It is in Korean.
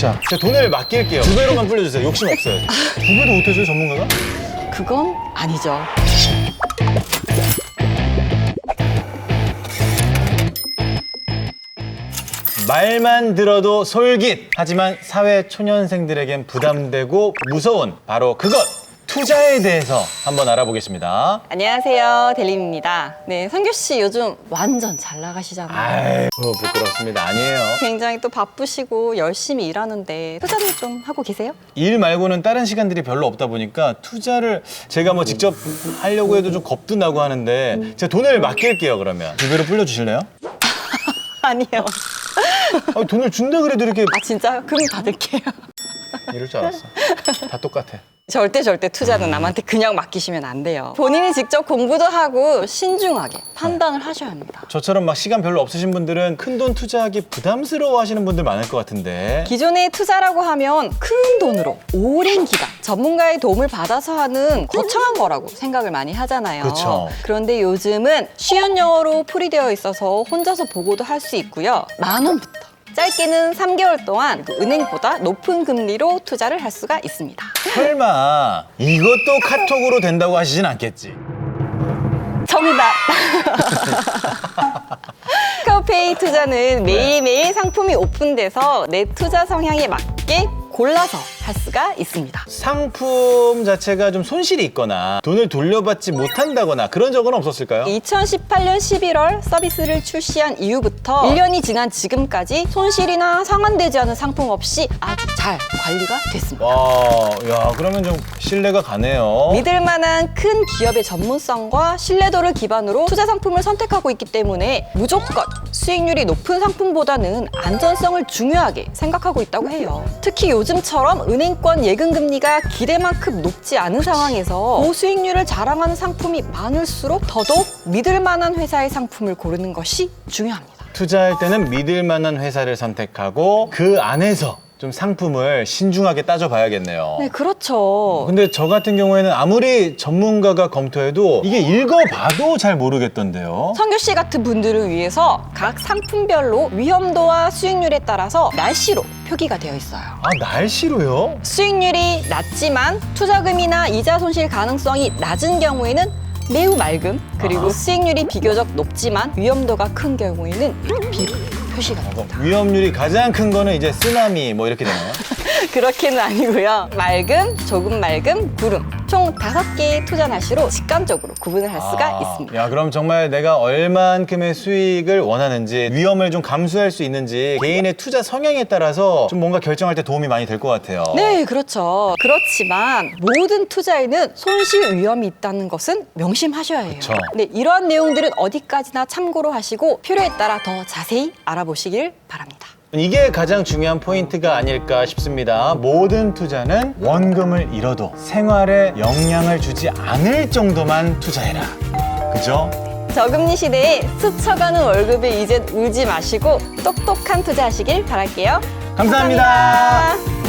자, 제 돈을 맡길게요. 두 배로만 불려주세요. 욕심 없어요. 두 배도 못해줘요, 전문가가? 그건 아니죠. 말만 들어도 솔깃! 하지만 사회 초년생들에겐 부담되고 무서운 바로 그것! 투자에 대해서 한번 알아보겠습니다. 안녕하세요. 델림입니다. 네, 성규 씨 요즘 완전 잘 나가시잖아요. 아이, 뭐 부끄럽습니다. 아니에요. 굉장히 또 바쁘시고 열심히 일하는데 투자는 좀 하고 계세요? 일 말고는 다른 시간들이 별로 없다 보니까 투자를 제가 뭐 직접 하려고 해도 좀 겁도 나고 하는데 제가 돈을 맡길게요, 그러면. 두 배로 불려주실래요? 아니요. 아, 돈을 준다 그래도 이렇게 아 진짜요? 그럼 받을게요. 이럴 줄 알았어. 다 똑같아. 절대 절대 투자는 남한테 그냥 맡기시면 안 돼요. 본인이 직접 공부도 하고 신중하게 판단을 하셔야 합니다. 저처럼 막 시간 별로 없으신 분들은 큰 돈 투자하기 부담스러워 하시는 분들 많을 것 같은데. 기존의 투자라고 하면 큰 돈으로 오랜 기간 전문가의 도움을 받아서 하는 거창한 거라고 생각을 많이 하잖아요. 그쵸. 그런데 요즘은 쉬운 영어로 풀이되어 있어서 혼자서 보고도 할 수 있고요. 만 원부터 짧게는 3개월 동안 그 은행보다 높은 금리로 투자를 할 수가 있습니다. 설마 이것도 카톡으로 된다고 하시진 않겠지? 정답! 카페이 투자는 매일매일 상품이 오픈돼서 내 투자 성향에 맞게 골라서 할 수가 있습니다. 상품 자체가 좀 손실이 있거나 돈을 돌려받지 못한다거나 그런 적은 없었을까요? 2018년 11월 서비스를 출시한 이후부터 1년이 지난 지금까지 손실이나 상환되지 않은 상품 없이 아주 잘 관리가 됐습니다. 와, 야, 그러면 좀 신뢰가 가네요. 믿을 만한 큰 기업의 전문성과 신뢰도를 기반으로 투자 상품을 선택하고 있기 때문에 무조건 수익률이 높은 상품보다는 안전성을 중요하게 생각하고 있다고 해요. 특히 요 즘처럼 은행권 예금 금리가 기대만큼 높지 않은 상황에서 고수익률을 자랑하는 상품이 많을수록 더더욱 믿을 만한 회사의 상품을 고르는 것이 중요합니다. 투자할 때는 믿을 만한 회사를 선택하고 그 안에서 좀 상품을 신중하게 따져봐야겠네요. 네, 그렇죠. 근데 저 같은 경우에는 아무리 전문가가 검토해도 이게 읽어봐도 잘 모르겠던데요. 성규 씨 같은 분들을 위해서 각 상품별로 위험도와 수익률에 따라서 날씨로 표기가 되어 있어요. 아, 날씨로요? 수익률이 낮지만 투자금이나 이자 손실 가능성이 낮은 경우에는 매우 맑음 그리고. 수익률이 비교적 높지만 위험도가 큰 경우에는 비로 표시가 됩니다. 위험률이 가장 큰 거는 이제 쓰나미 뭐 이렇게 되나요? 그렇게는 아니고요. 맑음, 조금 맑음, 구름 총 다섯 개의 투자 날씨로 직감적으로 구분을 할 수가 아, 있습니다. 야, 그럼 정말 내가 얼만큼의 수익을 원하는지 위험을 좀 감수할 수 있는지 개인의 투자 성향에 따라서 좀 뭔가 결정할 때 도움이 많이 될 것 같아요. 네, 그렇죠. 그렇지만 모든 투자에는 손실 위험이 있다는 것은 명심하셔야 해요. 그쵸. 네, 이러한 내용들은 어디까지나 참고로 하시고 필요에 따라 더 자세히 알아보시길 바랍니다. 이게 가장 중요한 포인트가 아닐까 싶습니다. 모든 투자는 원금을 잃어도 생활에 영향을 주지 않을 정도만 투자해라. 그죠? 저금리 시대에 스쳐가는 월급에 이제 울지 마시고 똑똑한 투자하시길 바랄게요. 감사합니다. 감사합니다.